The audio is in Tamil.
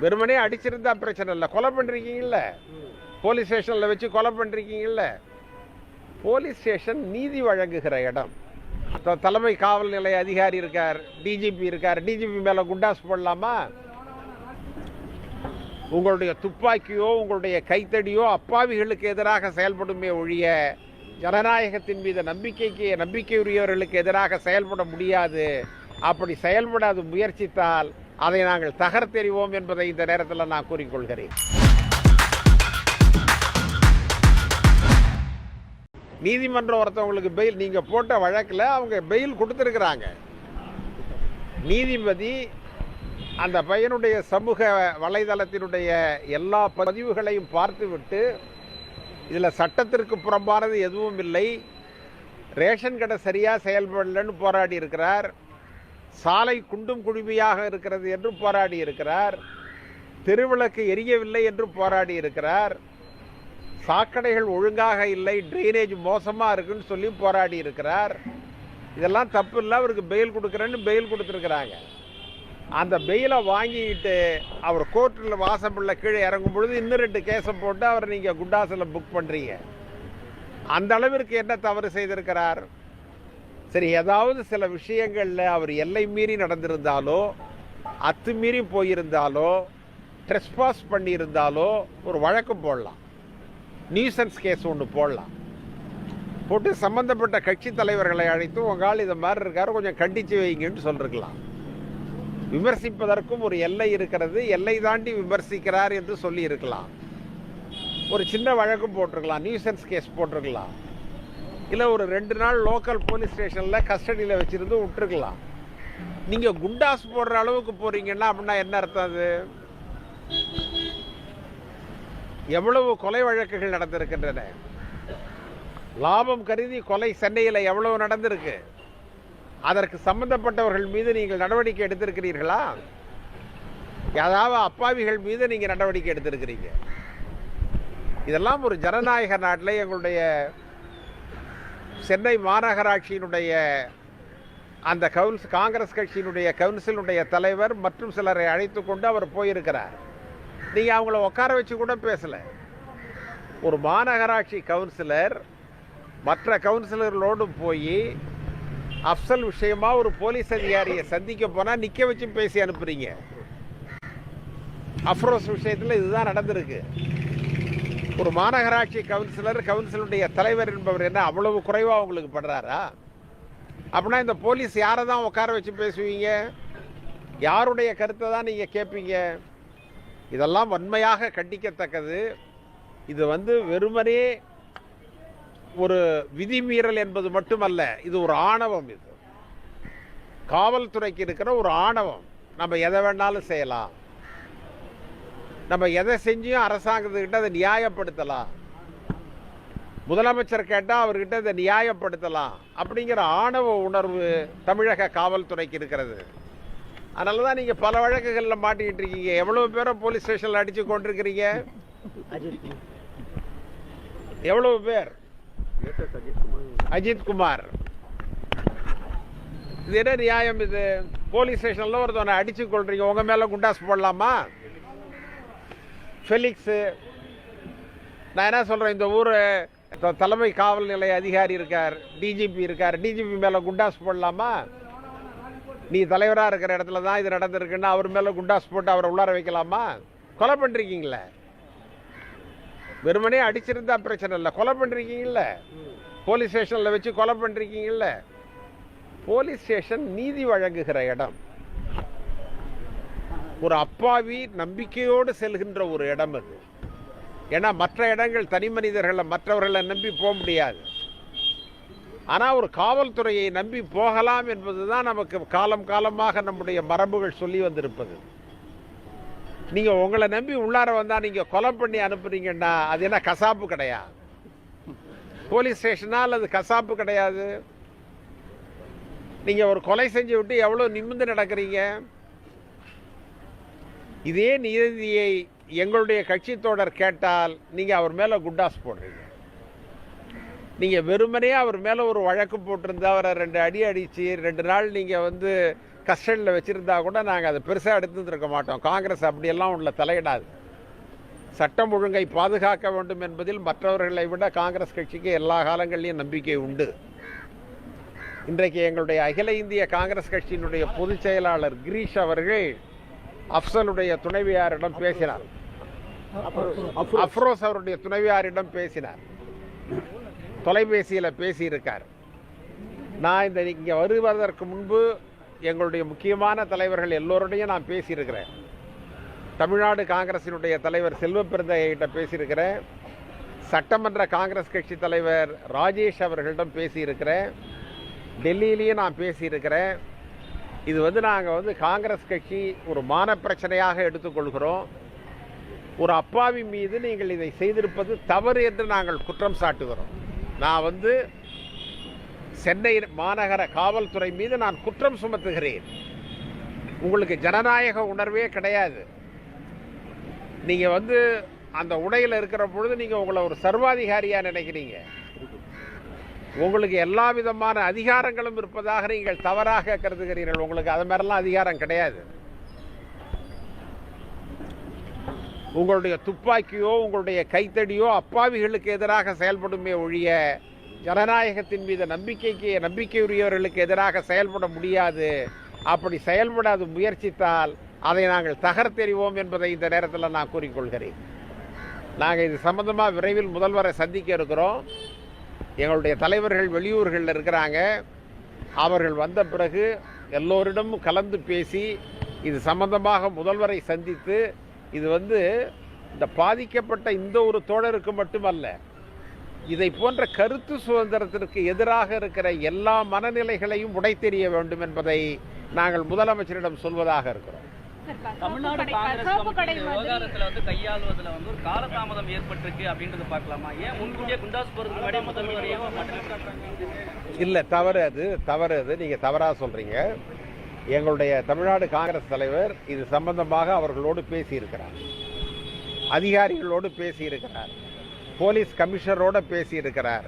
வெறுமனே அடிச்சிருந்தா பிரச்சனை இல்லை. கொலை பண்ணிருக்கீங்கல்ல? போலீஸ் ஸ்டேஷனில் வச்சு கொலை பண்ணிருக்கீங்கல்ல? போலீஸ் ஸ்டேஷன் நீதி வழங்குகிற இடம். தலைமை காவல் நிலைய அதிகாரி இருக்கார் டிஜிபி இருக்கார் டிஜிபி மேலே குண்டாஸ் போடலாமா? உங்களுடைய துப்பாக்கியோ உங்களுடைய கைத்தடியோ அப்பாவிகளுக்கு எதிராக செயல்படுமே ஒழிய ஜனநாயகத்தின் மீது நம்பிக்கைக்கு நம்பிக்கையுரியவர்களுக்கு எதிராக செயல்பட முடியாது. அப்படி செயல்படாது முயற்சித்தால் அதை நாங்கள் தகர்த்தெறிவோம் என்பதை இந்த நேரத்தில் நான் கூறிக்கொள்கிறேன். நீதிமன்றம் ஒருத்தவங்களுக்கு பெயில் நீங்கள் போட்ட வழக்கில் அவங்க பெயில் கொடுத்துருக்குறாங்க. நீதிபதி அந்த பையனுடைய சமூக வலைதளத்தினுடைய எல்லா பதிவுகளையும் பார்த்துவிட்டு இதில் சட்டத்திற்கு புறம்பானது எதுவும் இல்லை. ரேஷன் கடை சரியாக செயல்படலன்னு போராடி இருக்கிறார். சாலை குண்டும் குழுமையாக இருக்கிறது என்று போராடி இருக்கிறார். தெருவிளக்கு எரியவில்லை என்று போராடி இருக்கிறார். சாக்கடைகள் ஒழுங்காக இல்லை ட்ரைனேஜ் மோசமாக இருக்குன்னு சொல்லி போராடி இருக்கிறார். இதெல்லாம் தப்பு இல்லை அவருக்கு பெயில் கொடுக்குறேன்னு பெயில் கொடுத்துருக்குறாங்க. அந்த பெயிலை வாங்கிக்கிட்டு அவர் கோர்ட்டில் வாசப்பில் கீழே இறங்கும் பொழுது இன்னும் ரெண்டு கேஸை போட்டு அவரை நீங்கள் குண்டாசில் புக் பண்ணுறீங்க அந்த அளவிற்கு என்ன தவறு செய்திருக்கிறார்? சரி ஏதாவது சில விஷயங்களில் அவர் எல்லை மீறி நடந்திருந்தாலோ அத்துமீறி போயிருந்தாலோ ட்ரெஸ்பாஸ் பண்ணியிருந்தாலோ ஒரு வழக்கு போடலாம். நியூசன்ஸ் கேஸ் ஒன்று போடலாம். போட்டு சம்பந்தப்பட்ட கட்சி தலைவர்களை அழைத்து உங்கள் இதை இது மாதிரி இருக்காரு கொஞ்சம் கண்டித்து வைங்கன்னு சொல்லிருக்கலாம். விமர்சிப்பதற்கும் ஒரு எல்லை இருக்கிறது எல்லை தாண்டி விமர்சிக்கிறார் என்று சொல்லியிருக்கலாம். ஒரு சின்ன வழக்கும் போட்டிருக்கலாம் நியூசன்ஸ் கேஸ் போட்டிருக்கலாம். இல்லை ஒரு ரெண்டு நாள் லோக்கல் போலீஸ் ஸ்டேஷனில் கஸ்டடியில் வச்சுருந்து விட்டுருக்கலாம். நீங்கள் குண்டாஸ் போடுற அளவுக்கு போகிறீங்கன்னா அப்படின்னா என்ன அர்த்தம் அது? எவ்வளவு கொலை வழக்குகள் நடந்திருக்கின்றன? லாபம் கருதி கொலை சென்னையில் எவ்வளவு நடந்திருக்கு? அதற்கு சம்பந்தப்பட்டவர்கள் மீது நீங்கள் நடவடிக்கை எடுத்திருக்கிறீர்களா? ஏதாவது அப்பாவிகள் மீது நீங்கள் நடவடிக்கை எடுத்திருக்கிறீங்க? இதெல்லாம் ஒரு ஜனநாயக நாட்டில் எங்களுடைய சென்னை மாநகராட்சியினுடைய அந்த கவுன்ஸ் காங்கிரஸ் கட்சியினுடைய கவுன்சிலுடைய தலைவர் மற்றும் சிலரை அழைத்து கொண்டு அவர் போயிருக்கிறார். நீங்கள் அவங்கள உட்கார வச்சு கூட பேசலை. ஒரு மாநகராட்சி கவுன்சிலர் மற்ற கவுன்சிலர்களோடு போய் அப்சல் விஷயமாக ஒரு போலீஸ் அதிகாரியை சந்திக்க போனால் நிற்க வச்சு பேசி அனுப்புகிறீங்க அஃப்ரோஸ் விஷயத்தில் இதுதான் நடந்திருக்கு. ஒரு மாநகராட்சி கவுன்சிலர் கவுன்சிலுடைய தலைவர் என்பவர் என்ன அவ்வளவு குறைவாக உங்களுக்கு படுறாரா? அப்படின்னா இந்த போலீஸ் யாரை தான் உட்கார வச்சு பேசுவீங்க? யாருடைய கருத்தை தான் நீங்கள் கேட்பீங்க இதெல்லாம் வன்மையாக கண்டிக்கத்தக்கது. இது வந்து வெறுமனே ஒரு விதிமீறல் என்பது மட்டுமல்ல இது ஒரு ஆணவம் இது. காவல்துறைக்கு இருக்கிற ஒரு ஆணவம். நம்ம எதை வேணாலும் செய்யலாம். நம்ம எதை செஞ்சும் அரசாங்கத்துக்கிட்ட அதை நியாயப்படுத்தலாம். முதலமைச்சர் கேட்டால் அவர்கிட்ட இதை நியாயப்படுத்தலாம். அப்படிங்கிற ஆணவ உணர்வு தமிழக காவல்துறைக்கு இருக்கிறது. அதனால தான் நீங்கள் பல வழக்குகளில் மாட்டிக்கிட்டு இருக்கீங்க. எவ்வளோ பேரை போலீஸ் ஸ்டேஷனில் அடித்து கொண்டிருக்கிறீங்க எவ்வளவு பேர்? அஜித் குமார். இது என்ன நியாயம் இது? போலீஸ் ஸ்டேஷனில் ஒருத்தவனை அடிச்சு கொள்றீங்க உங்க மேல குண்டாஸ் போடலாமா? ஃபெலிக்ஸு. நான் என்ன சொல்கிறேன் இந்த ஊர் தலைமை காவல் நிலைய அதிகாரி இருக்கார் டிஜிபி இருக்கார் டிஜிபி மேலே குண்டாஸ் போடலாமா? நீ தலைவராக இருக்கிற இடத்துல தான் இது நடந்திருக்குன்னா அவர் மேலே குண்டாஸ் போட்டு அவரை உள்ளார வைக்கலாமா? கொலை பண்ணிருக்கீங்களே. வெறுமனே அடிச்சிருந்தா பிரச்சனை இல்லை. கொலை பண்ணிருக்கீங்கல்ல. போலீஸ் ஸ்டேஷனில் வச்சு கொலை பண்ணிருக்கீங்கல்ல. போலீஸ் ஸ்டேஷன் நீதி வழங்குகிற இடம். ஒரு அப்பாவி நம்பிக்கையோடு செல்கின்ற ஒரு இடம் அது. ஏன்னா மற்ற இடங்கள் தனி மனிதர்களை மற்றவர்களை நம்பி போக முடியாது. ஆனால் ஒரு காவல்துறையை நம்பி போகலாம் என்பது தான் நமக்கு காலம் காலமாக நம்முடைய மரபுகள் சொல்லி வந்திருப்பது. நீங்கள் உங்களை நம்பி உள்ளார வந்தால் நீங்கள் கொலை பண்ணி அனுப்புறீங்கன்னா அது என்ன கசாப்பு கிடையாது போலீஸ் ஸ்டேஷனா அல்லது கசாப்பு கிடையாது? நீங்கள் ஒரு கொலை செஞ்சு விட்டு எவ்வளோ நிமிந்து நடக்கிறீங்க? இதே நீதியை எங்களுடைய கட்சி தோழர் கேட்டால் நீங்கள் அவர் மேலே குண்டாஸ் போடுறீங்க. நீங்கள் வெறுமனே அவர் மேலே ஒரு வழக்கு போட்டிருந்தா அவரை ரெண்டு அடி அடித்து ரெண்டு நாள் நீங்கள் வந்து கஸ்டடியில் வச்சுருந்தா கூட நாங்கள் அதை பெருசாக எடுத்துருக்க மாட்டோம். காங்கிரஸ் அப்படியெல்லாம் உள்ள தலையிடாது. சட்டம் ஒழுங்கை பாதுகாக்க வேண்டும் என்பதில் மற்றவர்களை விட காங்கிரஸ் கட்சிக்கு எல்லா காலங்களிலும் நம்பிக்கை உண்டு. இன்றைக்கு எங்களுடைய அகில இந்திய காங்கிரஸ் கட்சியினுடைய பொதுச் செயலாளர் கிரீஷ் அவர்கள் அப்சலுடைய துணைவியாரிடம் பேசினார். அஃப்ரோஸ் அவருடைய துணைவியாரிடம் பேசினார். தொலைபேசியில் பேசியிருக்கார். நான் இந்த இங்கே வருவதற்கு முன்பு எங்களுடைய முக்கியமான தலைவர்கள் எல்லோருடையும் நான் பேசியிருக்கிறேன். தமிழ்நாடு காங்கிரசினுடைய தலைவர் செல்வ பெருந்தையிட்ட பேசியிருக்கிறேன். சட்டமன்ற காங்கிரஸ் கட்சி தலைவர் ராஜேஷ் அவர்களிடம் பேசியிருக்கிறேன். டெல்லியிலையும் நான் பேசியிருக்கிறேன். இது வந்து நாங்கள் வந்து காங்கிரஸ் கட்சி ஒரு மான பிரச்சனையாக எடுத்துக்கொள்கிறோம். ஒரு அப்பாவி மீது நீங்கள் இதை செய்திருப்பது தவறு என்று நாங்கள் குற்றம் சாட்டுகிறோம். நான் வந்து சென்னை மாநகர காவல்துறை மீது நான் குற்றம் சுமத்துகிறேன். உங்களுக்கு ஜனநாயக உணர்வே கிடையாது. நீங்கள் வந்து அந்த உடையில் இருக்கிற பொழுது நீங்கள் உங்களை ஒரு சர்வாதிகாரியாக நினைக்கிறீங்க. உங்களுக்கு எல்லா விதமான அதிகாரங்களும் இருப்பதாக நீங்கள் தவறாக கருதுகிறீர்கள். உங்களுக்கு அது மாதிரிலாம் அதிகாரம் கிடையாது. உங்களுடைய துப்பாக்கியோ உங்களுடைய கைத்தடியோ அப்பாவிகளுக்கு எதிராக செயல்படுமே ஒழிய ஜனநாயகத்தின் மீது நம்பிக்கைக்கு நம்பிக்கையுரியவர்களுக்கு எதிராக செயல்பட முடியாது. அப்படி செயல்படாது முயற்சித்தால் அதை நாங்கள் தகர்த்தெறிவோம் என்பதை இந்த நேரத்தில் நான் கூறிக்கொள்கிறேன். நாங்கள் இது சம்பந்தமாக விரைவில் முதல்வரை சந்திக்க இருக்கிறோம். எங்களுடைய தலைவர்கள் வெளியூர்களில் இருக்கிறாங்க. அவர்கள் வந்த பிறகு எல்லோரிடமும் கலந்து பேசி இது சம்பந்தமாக முதல்வரை சந்தித்து இது வந்து இந்த பாதிக்கப்பட்ட இந்த ஒரு தோழருக்கு மட்டுமல்ல இதை போன்ற கருத்து சுதந்திரத்திற்கு எதிராக இருக்கிற எல்லா மனநிலைகளையும் உடைத்தெறிய வேண்டும் என்பதை நாங்கள் முதலமைச்சரிடம் சொல்வதாக இருக்கிறோம். தமிழ்நாடு காங்கிரஸ் விவகாரத்துல வந்து கையாளுவதுல வந்து ஒரு காலதாமதம் ஏற்பட்டிருக்கு அப்படின்றது பார்க்கலாமா? ஏன் முன்கூட்டியே குண்டாஸ் போறதுக்கு முன்னாடி முதல்வரையும் இல்லை தவறு அது தவறு அது நீங்கள் தவறாக சொல்கிறீங்க எங்களுடைய தமிழ்நாடு காங்கிரஸ் தலைவர் இது சம்பந்தமாக அவர்களோடு பேசியிருக்கிறார். அதிகாரிகளோடு பேசியிருக்கிறார். போலீஸ் கமிஷனரோடு பேசியிருக்கிறார்.